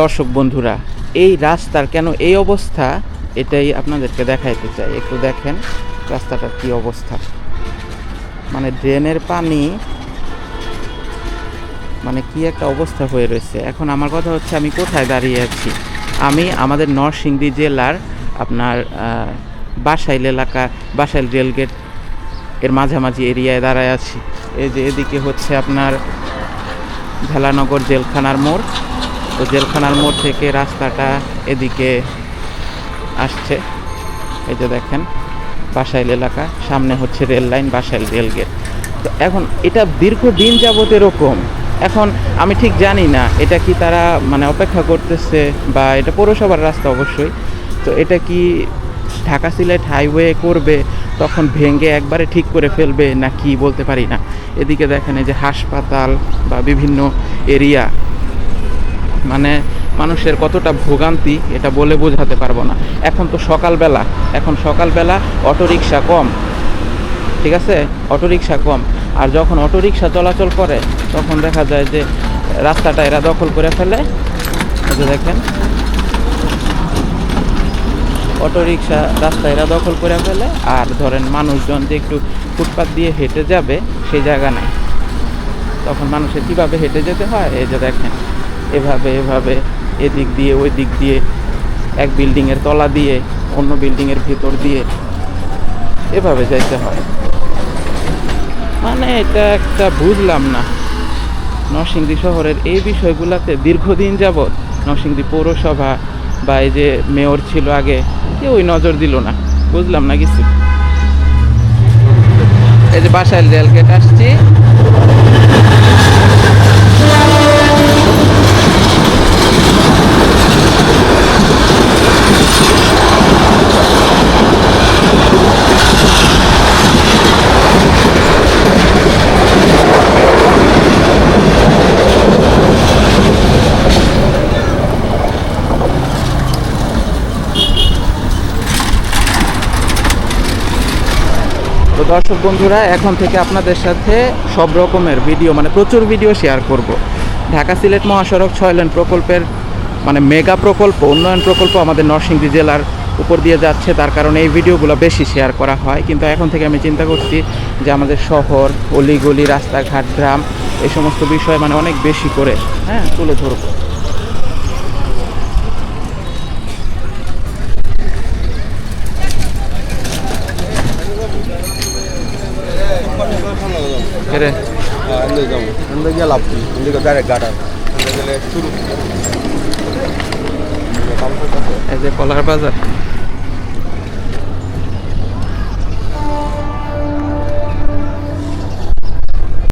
দর্শক বন্ধুরা, এই রাস্তার কেন এই অবস্থা? এটাই আপনাদেরকে দেখাইতে চাই। একটু দেখেন রাস্তাটার কি অবস্থা। মানে ড্রেনের পানি মানে কি একটা অবস্থা হয়ে রয়েছে। এখন আমার কথা হচ্ছে, আমি কোথায় দাঁড়িয়ে আছি? আমি আমাদের নরসিংদী জেলার আপনার বাসাইল এলাকা, বাসাইল রেলগেট এর মাঝামাঝি এরিয়ায় দাঁড়ায় আছি। এই যে এদিকে হচ্ছে আপনার ভেলানগর জেলখানার মোড়। তো জেলখানার মোড় থেকে রাস্তাটা এদিকে আসছে। এই যে দেখেন, বাসাইল এলাকা। সামনে হচ্ছে রেল লাইন, বাসাইল রেলগেট তো এখন এটা দীর্ঘদিন যাবত এরকম। এখন আমি ঠিক জানি না, এটা কি তারা মানে অপেক্ষা করতেছে বা এটা পৌরসভার রাস্তা অবশ্যই। তো এটা কি ঢাকা সিলেট হাইওয়ে করবে, তখন ভেঙে একবারে ঠিক করে ফেলবে, না কি বলতে পারি না। এদিকে দেখেন এই যে হাসপাতাল বা বিভিন্ন এরিয়া মানে মানুষের কতটা ভোগান্তি, এটা বলে বোঝাতে পারব না। এখন তো সকালবেলা, এখন সকালবেলা অটোরিকশা কম, ঠিক আছে? অটোরিকশা কম। আর যখন অটোরিকশা চলাচল করে, তখন দেখা যায় যে রাস্তাটা এরা দখল করে ফেলে। দেখেন অটোরিকশা রাস্তা এরা দখল করে ফেলে, আর ধরেন মানুষজন যে একটু ফুটপাত দিয়ে হেঁটে যাবে সেই জায়গা নাই। তখন মানুষের কীভাবে হেঁটে যেতে হয়? এই যে দেখেন, এভাবে এভাবে, এদিক দিয়ে ওই দিক দিয়ে, এক বিল্ডিংয়ের তলা দিয়ে, অন্য বিল্ডিংয়ের ভিতর দিয়ে, এভাবে যাইতে হয়। মানে এটা একটা বুঝলাম না। নরসিংদী শহরের এই বিষয়গুলোতে দীর্ঘদিন যাবৎ নরসিংদী পৌরসভা বা এই যে মেয়র ছিল আগে, কেউই নজর দিল না। বুঝলাম না কিছু। এই যে বাসায় রেলগেট আসছি। তো দর্শক বন্ধুরা, এখন থেকে আপনাদের সাথে সব রকমের ভিডিও মানে প্রচুর ভিডিও শেয়ার করব। ঢাকা সিলেট মহাসড়ক ছয় লেন প্রকল্পের মানে মেগা প্রকল্প, উন্নয়ন প্রকল্প আমাদের নরসিংদী জেলার উপর দিয়ে যাচ্ছে। তার কারণে এই ভিডিওগুলো বেশি শেয়ার করা হয়। কিন্তু এখন থেকে আমি চিন্তা করছি যে আমাদের শহর, অলিগলি, রাস্তাঘাট, গ্রাম, এই সমস্ত বিষয় মানে অনেক বেশি করে হ্যাঁ তুলে ধরবো। যাব এদিকে গিয়ে লাভ কি এদিকে ডাইরেক্ট শুরু এই যে কলার বাজার।